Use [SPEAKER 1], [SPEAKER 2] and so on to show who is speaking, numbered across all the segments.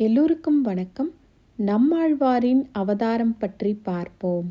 [SPEAKER 1] எல்லோருக்கும் வணக்கம். நம்மாழ்வாரின் அவதாரம் பற்றி பார்ப்போம்.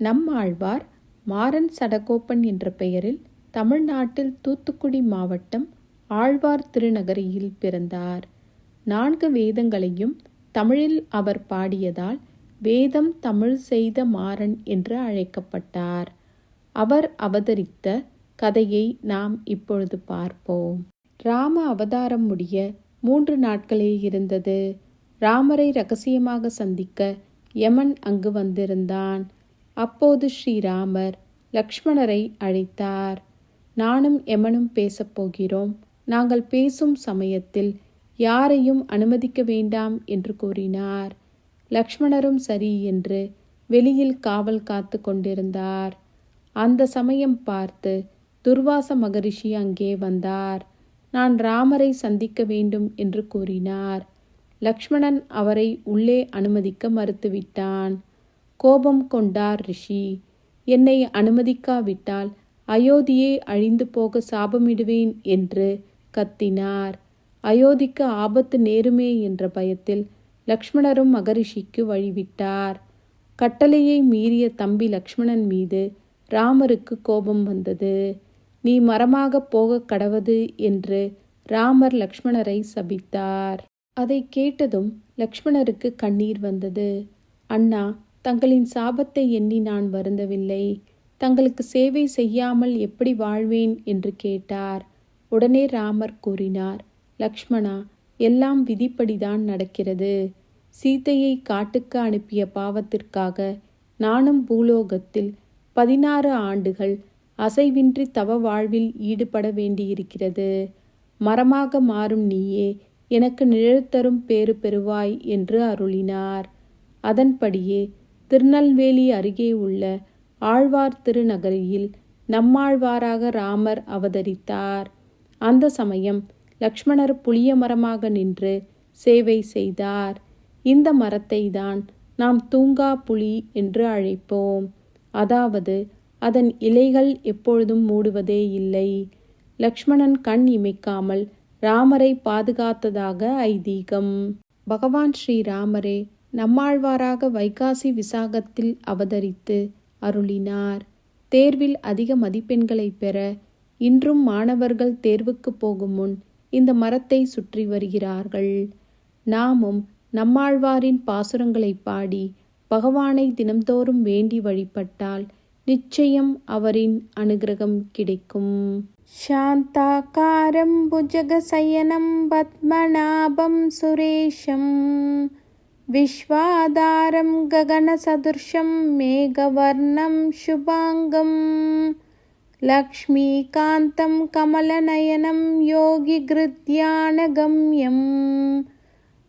[SPEAKER 1] நம்மாழ்வார் மாறன் சடகோப்பன் என்ற பெயரில் தமிழ்நாட்டில் தூத்துக்குடி மாவட்டம் ஆழ்வார் திருநகரியில் பிறந்தார். நான்கு வேதங்களையும் தமிழில் அவர் பாடியதால் வேதம் தமிழ் செய்த மாறன் என்று அழைக்கப்பட்டார். அவர் அவதரித்த கதையை நாம் இப்பொழுது பார்ப்போம். ராம அவதாரம் முடிய மூன்று நாட்களே இருந்தது. ராமரை ரகசியமாக சந்திக்க யமன் அங்கு வந்திருந்தான். அப்போது ஸ்ரீராமர் லக்ஷ்மணரை அழைத்தார். நானும் யமனும் பேசப் போகிறோம். நாங்கள் பேசும் சமயத்தில் யாரையும் அனுமதிக்க வேண்டாம் என்று கூறினார். லக்ஷ்மணரும் சரி என்று வெளியில் காவல் காத்து கொண்டிருந்தார். அந்த சமயம் பார்த்து துர்வாச மகரிஷி அங்கே வந்தார். நான் ராமரை சந்திக்க வேண்டும் என்று கூறினார். லக்ஷ்மணன் அவரை உள்ளே அனுமதிக்க மறுத்துவிட்டான். கோபம் கொண்டார் ரிஷி. என்னை அனுமதிக்காவிட்டால் அயோத்தியே அழிந்து போக சாபமிடுவேன் என்று கத்தினார். அயோத்திக்கு ஆபத்து நேருமே என்ற பயத்தில் லக்ஷ்மணரும் மகரிஷிக்கு வழிவிட்டார். கட்டளையை மீறிய தம்பி லக்ஷ்மணன் மீது ராமருக்கு கோபம் வந்தது. நீ மரமாக போக கடவது என்று ராமர் லக்ஷ்மணரை சபித்தார். அதை கேட்டதும் லக்ஷ்மணருக்கு கண்ணீர் வந்தது. அண்ணா தங்களின் சாபத்தை எண்ணி நான் வருந்தவில்லை. தங்களுக்கு சேவை செய்யாமல் எப்படி வாழ்வேன் என்று கேட்டார். உடனே ராமர் கூறினார் லக்ஷ்மணா எல்லாம் விதிப்படிதான் நடக்கிறது. சீதையை காட்டுக்கு அனுப்பிய பாவத்திற்காக நானும் பூலோகத்தில் பதினாறு ஆண்டுகள் அசைவின்றி தவ வாழ்வில் ஈடுபட வேண்டியிருக்கிறது. மரமாக மாறும் நீயே எனக்கு நிழல் தரும் பேறு பெறுவாய் என்று அருளினார். அதன்படியே திருநெல்வேலி அருகே உள்ள ஆழ்வார் திருநகரியில் நம்மாழ்வாராக ராமர் அவதரித்தார். அந்த சமயம் லக்ஷ்மணர் புளிய மரமாக நின்று சேவை செய்தார். இந்த மரத்தை தான் நாம் தூங்கா புலி என்று அழைப்போம். அதாவது அதன் இலைகள் எப்பொழுதும் மூடுவதே இல்லை. லக்ஷ்மணன் கண் இமைக்காமல் ராமரை பாதுகாத்ததாக ஐதீகம். பகவான் ஸ்ரீராமரே நம்மாழ்வாராக வைகாசி விசாகத்தில் அவதரித்து அருளினார். தேர்வில் அதிக மதிப்பெண்களை பெற இன்றும் மாணவர்கள் தேர்வுக்கு போகும் முன் இந்த மரத்தை சுற்றி வருகிறார்கள். நாமும் நம்மாழ்வாரின் பாசுரங்களை பாடி பகவானை தினம்தோறும் வேண்டி வழிபட்டால் நிச்சயம் அவரின் அனுகிரகம் கிடைக்கும். சாந்தாக்காரம் புஜகசயனம் பத்மநாபம் சுரேஷம். விஸ்வாதாரம் ககனசதுர்ஷம் மேகவர்ணம் சுபாங்கம். லக்ஷ்மீகாந்தம் கமலநயனம் யோகி கிருத்யானகம்யம்